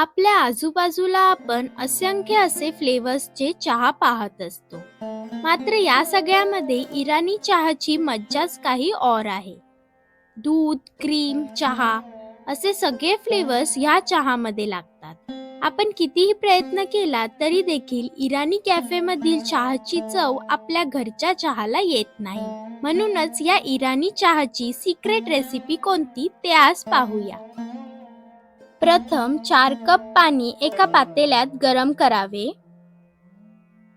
आपल्या आजूबाजूला आपण असंख्य असे फ्लेवर्सचे चहा पाहत असतो. मात्र या सगळ्यामध्ये इराणी चहाची मज्जाच काही और आहे. दूध क्रीम चहा असे सगळे फ्लेवर्स ह्या चहामध्ये लागतात. आपण कितीही प्रयत्न केला तरी देखील इराणी कॅफेमधील चहाची चव आपल्या घरच्या चहाला येत नाही. म्हणूनच या इराणी चहाची सिक्रेट रेसिपी कोणती ते आज पाहूया. प्रथम चार कप पाणी एका पातेल्यात गरम करावे.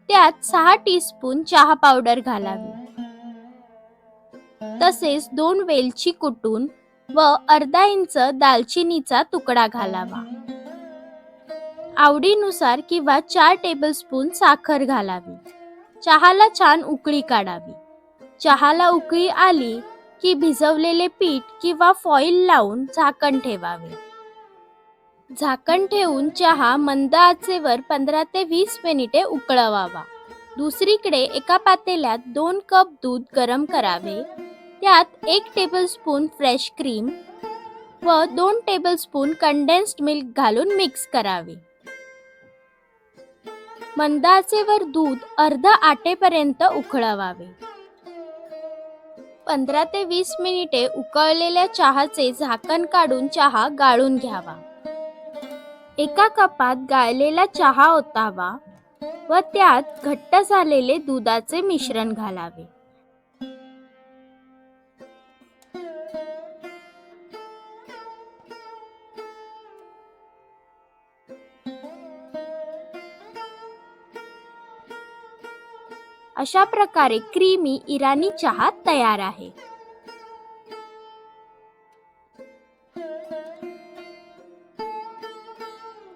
त्यात सहा टीस्पून चहा पावडर घालावी. तसेच दोन वेलची कुटून व अर्धा इंच दालचिनीचा तुकडा घालावा. आवडीनुसार किंवा चार टेबलस्पून साखर घालावी. चहाला छान उकळी काढावी. चहाला उकळी आली की भिजवलेले पीठ किंवा फॉईल लावून झाकण ठेवावे. झाकण ठेवून चहा मंद आचेवर पंधरा ते वीस मिनिटे उकळवावा. दुसरीकडे एका पातेल्यात दोन कप दूध गरम करावे. त्यात एक टेबलस्पून फ्रेश क्रीम व दोन टेबलस्पून कंडेन्स्ड मिल्क घालून मिक्स करावे. मंद आचेवर दूध अर्ध आटेपर्यंत उकळवावे. पंधरा ते वीस मिनिटे उकळलेल्या चहाचे झाकण काढून चहा गाळून घ्यावा. एका कपात गाळलेला चहा ओतावा व त्यात घट्ट झालेले दुधाचे मिश्रण घालावे. अशा प्रकारे क्रीमी इराणी चहा तयार आहे.